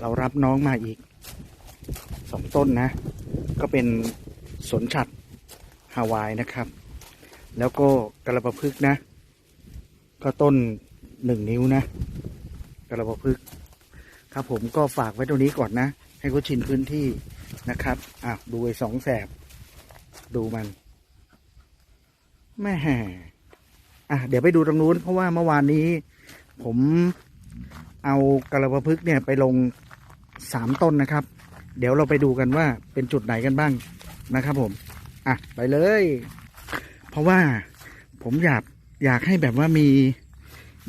เรารับน้องมาอีกสองต้นนะ ก็เป็นสนฉัดฮาวายนะครับ แล้วก็กระประพฤกษ์นะ ก็ต้นหนึ่งนิ้วนะกระประพฤกษ์ครับผมก็ฝากไว้ตรงนี้ก่อนนะ ให้เขาชินพื้นที่นะครับอะดูไอ้สองแสบ ดูมันแม่อะเดี๋ยวไปดูตรงนู้นเพราะว่าเมื่อวานนี้ ผมเอากระประพฤกษ์เนี่ยไปลง สามต้นนะครับ เดี๋ยวเราไปดูกันว่าเป็นจุดไหนกันบ้างนะครับผมอะไปเลย เพราะว่าผมอยากอยากให้แบบว่ามี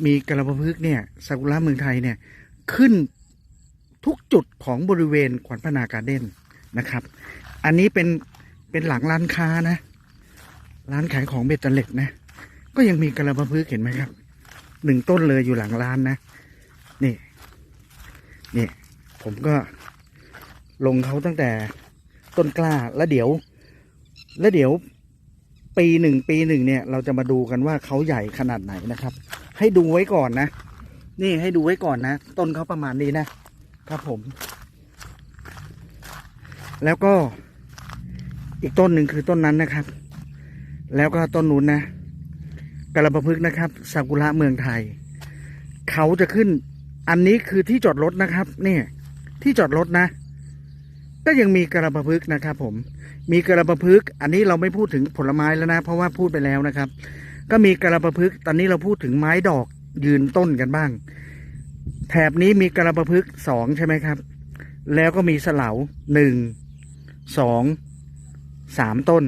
มีกระพฤกเนี่ยซากุระเมืองไทยเนี่ยขึ้นทุกจุดของบริเวณขวัญพนาการเด้นนะครับ อันนี้เป็นเป็นหลังร้านค้านะ ร้านขายของเบตเตอร์เล็กนะ ก็ยังมีกระพฤกเห็นไหมครับหนึ่งต้นเลยอยู่หลังร้านนะนี่นี่ ผมก็ลงเขาตั้งแต่ต้นกล้าแล้วเดี๋ยว แล้วเดี๋ยวปีหนึ่งปีหนึ่งเนี่ย เราจะมาดูกันว่าเขาใหญ่ขนาดไหนนะครับ ให้ดูไว้ก่อนนะ นี่ให้ดูไว้ก่อนนะ ต้นเขาประมาณนี้นะครับผม แล้วก็อีกต้นหนึ่งคือต้นนั้นนะครับ แล้วก็ต้นนู้นนะกระประพฤกนะครับซากุระเมืองไทย เขาจะขึ้น อันนี้คือที่จอดรถนะครับ เนี่ย ที่จอดรถนะ ก็ยังมีกระปะพฤกนะครับผมมีกระปะพฤกอันนี้เราไม่พูดถึงผลไม้แล้วนะ เพราะว่าพูดไปแล้วนะครับ ก็มีกระปะพฤกตอนนี้เราพูดถึงไม้ดอกยืนต้นกันบ้าง แถบนี้มีกระปะพฤกสองใช่ไหมครับ แล้วก็มีสลาหนึ่งสองสามต้น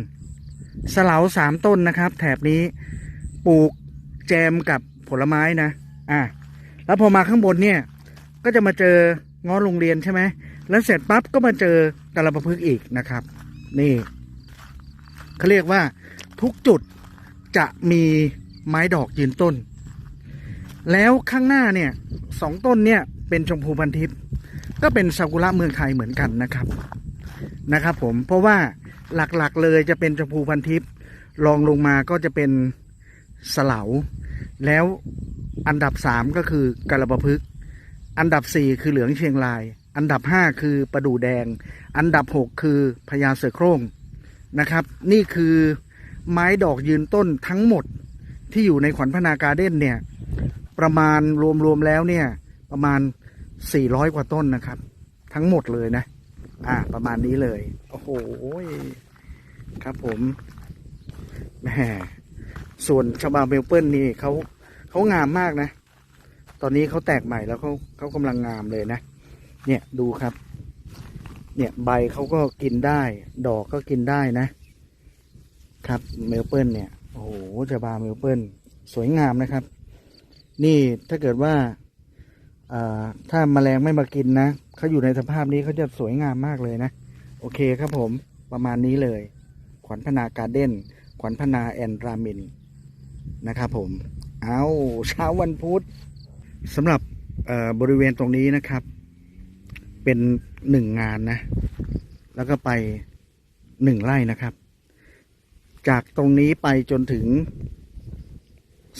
สลาสามต้นนะครับ แถบนี้ปลูกแจมกับผลไม้นะ อะ แล้วพอมาข้างบนเนี่ย ก็จะมาเจอ ง้อโรงเรียนใช่ไหมแล้วเสร็จปั๊บก็มาเจอกระประพฤกษ์อีกนะครับ นี่เขาเรียกว่าทุกจุดจะมีไม้ดอกยืนต้น แล้วข้างหน้าเนี่ยสองต้นเนี่ยเป็นชมพูพันทิพย์ก็เป็นซากุระเมืองไทยเหมือนกันนะครับนะครับ ผมเพราะว่าหลักๆเลยจะเป็นชมพูพันทิพย์รองลงมาก็จะเป็นสลาแล้วอันดับสามก็คือกระประพฤกษ์ อันดับสี่คือเหลืองเชียงราย อันดับห้าคือประดู่แดง อันดับหกคือพญาเสือโคร่งนะครับ นี่คือไม้ดอกยืนต้นทั้งหมดที่อยู่ในขวัญพนาการเด้นเนี่ย ประมาณรวมๆแล้วเนี่ย ประมาณ 400 กว่าต้นนะครับ ทั้งหมดเลยนะ อ่า ประมาณนี้เลย โอ้โหครับผมแหมส่วนชาบาเมลเปิลนี่เขาเขางามมากนะ ตอนนี้เขาแตกใหม่แล้วเขาเขากำลังงามเลยนะ เนี่ยดูครับ เนี่ยใบเขาก็กินได้ ดอกก็กินได้นะ ครับเมลเปิลเนี่ยโอ้โหชาบาเมลเปิลสวยงามนะครับ นี่ถ้าเกิดว่าอ่าถ้าแมลงไม่มากินนะเขาอยู่ในสภาพนี้เขาจะสวยงามมากเลยนะ โอเคครับผมประมาณนี้เลย ขวัญพนาการเด้น ขวัญพนาแอนรามินนะครับผม เอาเช้าวันพุธ สำหรับบริเวณตรงนี้นะครับ เป็นหนึ่งงานนะ แล้วก็ไปหนึ่งไร่นะครับ จากตรงนี้ไปจนถึง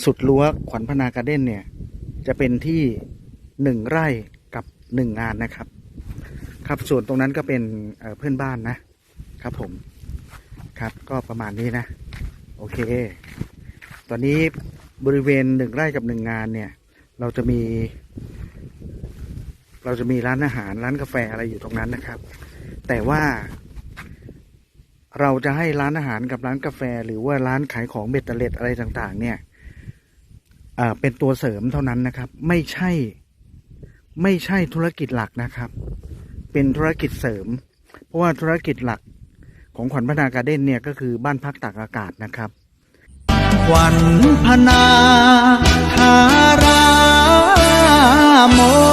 สุดรั้วขวัญพนาการเด้นเนี่ย จะเป็นที่หนึ่งไร่กับหนึ่งงานนะครับ ครับส่วนตรงนั้นก็เป็นเพื่อนบ้านนะครับผมครับก็ประมาณนี้นะ โอเค ตอนนี้บริเวณหนึ่งไร่กับหนึ่งงานเนี่ย เราจะมี เราจะมีร้านอาหารร้านกาแฟอะไรอยู่ตรงนั้นนะครับ แต่ว่า เราจะให้ร้านอาหารกับร้านกาแฟ หรือว่าร้านขายของเบ็ดเตล็ดอะไรต่าง ๆ เนี่ยเป็นตัวเสริมเท่านั้นนะครับ ไม่ใช่ ไม่ใช่ธุรกิจหลักนะครับ เป็นธุรกิจเสริม เพราะว่าธุรกิจหลักของขวัญพนาการเด้นเนี่ยก็คือบ้านพักตากอากาศนะครับ ขวัญพนาธารา ม